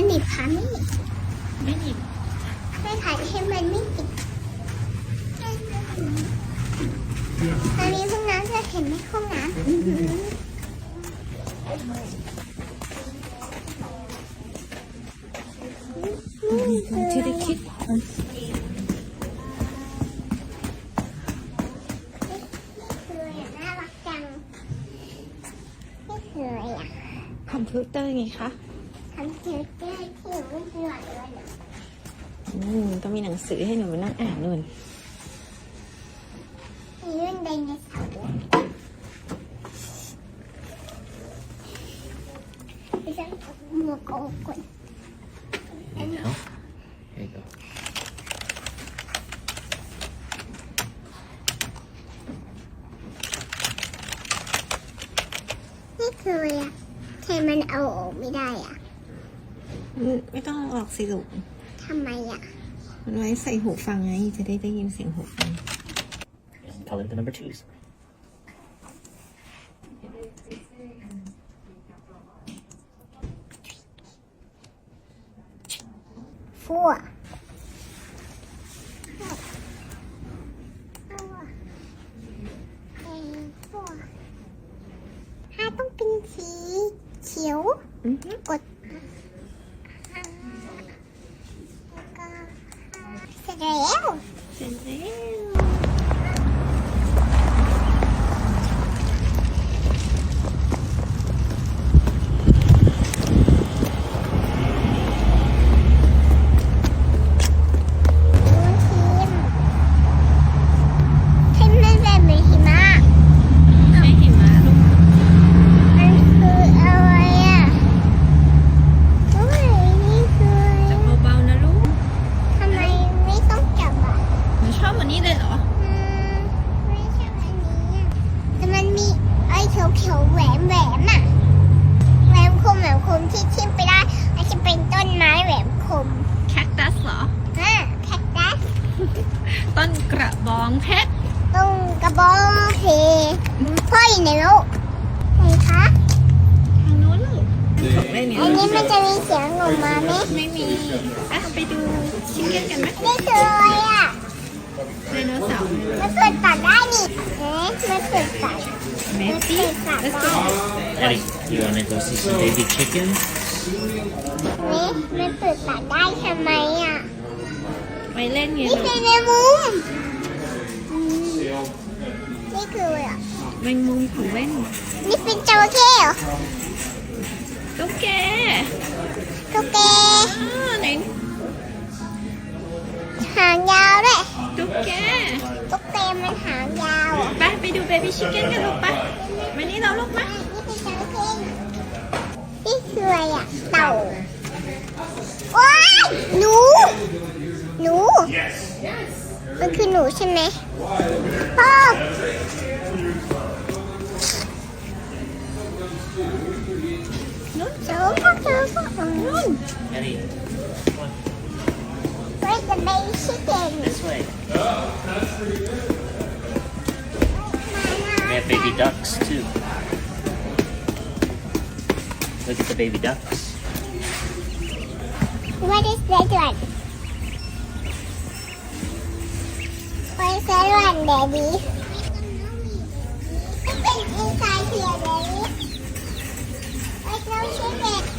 มันหนีบขาไม่หนีบไม่หนีบไม่ถ่ายให้มันไม่ติดตอนนี้ห้องน้ำจะเห็นไหมห้องน้ำที่ได้คิดคืออะไรอะน่ารักจังนี่คือคอมพิวเตอร์ไงคะ คอมพิวเตอร์ที่อยู่ไม่หลอดเลยนะอืมต้องมีหนังสือให้หนูมานั่งอ่านนู่นมีเรื่องไดโนเสาร์ด้วยดิฉันเอาหมวกออกก่อน And now, here you go. นี่คืออะไรอะทำไมมันเอาออกไม่ได้อะอืม ไม่ต้องเอาออกสิลูกทำไมอะ มันไว้ใส่หูฟังไง จะได้ได้ยินเสียงหูฟัง Color the number twos. ฟัวถ้าต้องเป็นสีเขียวอือฮึกดห้าแล้วก็ห้าเสร็จ แล้วเสร็จแล้ว ให้มันแบบเหมือนหิมะ ไม่เห็นมาลูก มันคืออะไรอะโอ้ยนี่คือ จับเบาๆนะลูก ทำไมไม่ต้องจับอะ หนูชอบวันนี้เลยเหรอ อืมไม่ใช่อันนี้อะแต่มันมีไอ้เขียวๆ แหวมแหวมอะแหวมคมแหวมคมที่ทิ่มไปได้อาจจะเป็นต้นไม้แหวมคมแคคตัสเหรออะแคคตัสต้นกระบองเพชรตรงกระบองเพพ่ออยู่ในโลกไหนคะทางนู้นลูกของเล่นเนี่ยอันนี้มันจะมีเสียงออกมาไหมไม่มีอะไปดูชิคเก้นกันไหมนี่คืออะไรอะไดโนเสาร์มันเปิดปากได้นี่เอ๊ะมันเปิดปากเมมันซี่เปิด ปาก let's ได้ go Eddie, you wanna go see some baby chickens? นี่มันเปิดปากได้ทำไมอะ ไปเล่นไงนี่ลูคืกอในมุมอืมนี่คืออะไรอะแมงมุมของเล่นนี่เป็นจระเข้เหรอตุ๊กแก ตุ๊กแก เบบี้ชิคเก้นกันลูกไปมานี่เราลูกมานี่คือจระเข้นี่คืออะไรอะ เต่าว้ายหนู หนู มันคือหนูใช่ไหมพ่อนู้นเจอพ่อเจอพ่ออ๋อนู่น Eddie, Where's the baby chicken this way. They have baby ducks too. Look at the baby ducks. What is that one? What is that one, chicken.